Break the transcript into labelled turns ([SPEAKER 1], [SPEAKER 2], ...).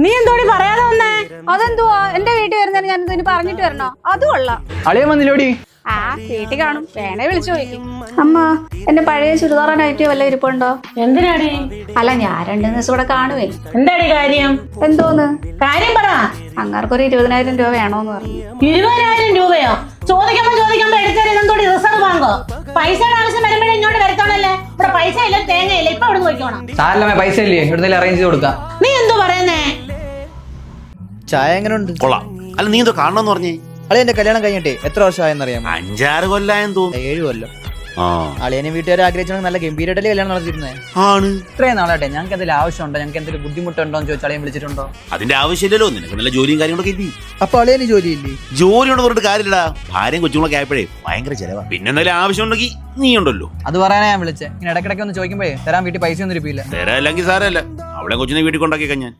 [SPEAKER 1] നീ എന്തോടി പറയാതെ വന്നേ?
[SPEAKER 2] അതെന്തുവാ? എന്റെ വീട്ടിൽ വരുന്നതിന് ഞാൻ ഇതിന് പറഞ്ഞിട്ട് വരണോ? അത് കൊള്ളാം.
[SPEAKER 3] അളിയൻ വന്നില്ലോടി?
[SPEAKER 2] ആ വീട്ടിൽ കാണും. വേണേ വിളിച്ചു ചോദിക്കും അമ്മ എന്റെ പഴയ നൈറ്റി വല്ല ഇരിപ്പുണ്ടോ?
[SPEAKER 1] എന്തിനാടി?
[SPEAKER 2] അല്ല ഞാൻ രണ്ടു ദിവസം ഇവിടെ കാണുവേ.
[SPEAKER 1] എന്താടി കാര്യം?
[SPEAKER 2] എന്തോന്ന്?
[SPEAKER 1] കാര്യം പറ.
[SPEAKER 2] അങ്ങാർക്കൊരു ഇരുപതിനായിരം രൂപ വേണോന്ന് പറഞ്ഞു.
[SPEAKER 1] ഇരുപതിനായിരം രൂപയോ? ചോദിക്കുമ്പോ ചോദിക്കുമ്പോ എടുത്തത് എന്തോടി റിസർവ് ബാങ്കോ? പൈസയുടെ ആവശ്യം വരുമ്പോഴേ ഇങ്ങോട്ട് വരത്തോളല്ലേ ഇവിടെ പൈസ ഇല്ല തേങ്ങയില്ല ഇപ്പൊ ഇവിടെ നോക്കിക്കോണം
[SPEAKER 3] സാറല്ലേ പൈസ ഇല്ലേ ഇവിടുന്ന് അറേഞ്ച് ചെയ്ത് കൊടുക്കാം.
[SPEAKER 1] നീ എന്തോ
[SPEAKER 4] ചായ എങ്ങനെ ഉണ്ട്
[SPEAKER 5] കൊള്ളാം. അല്ല നീ എന്തോ കാണണമെന്ന് പറഞ്ഞേ.
[SPEAKER 4] അളിയന്റെ കല്യാണം കഴിഞ്ഞിട്ടേ എത്ര വർഷമായെന്ന് അറിയാം
[SPEAKER 5] അഞ്ചാറ് കൊല്ലായെന്ന് തോന്നുന്നു.
[SPEAKER 4] ഏഴ് കൊല്ലം. അളിയനെ വീട്ടുകാർ ആഗ്രഹിച്ചാൽ നല്ല ഗംഭീരമായിട്ടല്ലേ കല്യാണം നടത്തിയിരുന്നേ?
[SPEAKER 5] ആണ്.
[SPEAKER 3] ഇത്രയും നാളാട്ടെ ഞങ്ങൾക്ക് എന്തെങ്കിലും ആവശ്യമുണ്ടോ? ഞങ്ങൾക്ക് എന്തെങ്കിലും ബുദ്ധിമുട്ടുണ്ടോ എന്ന് ചോദിച്ചാൽ അളിയൻ വിളിച്ചിട്ടുണ്ടോ?
[SPEAKER 5] അതിന്റെ ആവശ്യമില്ലല്ലോ. നിനക്ക് നല്ല ജോലിയും കാര്യങ്ങളൊക്കെ ഇല്ലേ
[SPEAKER 4] അപ്പൊ അളിയന് ജോലിയില്ലേ?
[SPEAKER 5] ജോലിയോട് പറഞ്ഞിട്ട് കാര്യമില്ലടാ. ഭാര്യയും കൊച്ചുങ്ങളൊക്കെ ആയപ്പോഴേ ഭയങ്കര ചെലവാ. പിന്നെ എന്തെങ്കിലും ആവശ്യമുണ്ടെങ്കിൽ നീ ഉണ്ടല്ലോ.
[SPEAKER 3] അത് പറയാനാ ഞാൻ വിളിച്ചത് ഇങ്ങനെ ഇടയ്ക്കിടയ്ക്ക് ഒന്ന് ചോദിക്കുമ്പോഴേ തരാൻ വീട്ടിൽ പൈസ ഒന്നും ഇരിപ്പില്ല.
[SPEAKER 5] തരാ അല്ലെങ്കിൽ സാരല്ല അവളെ കൊച്ചിനെ വീട്ടിൽ കൊണ്ടാക്കി ഞാൻ.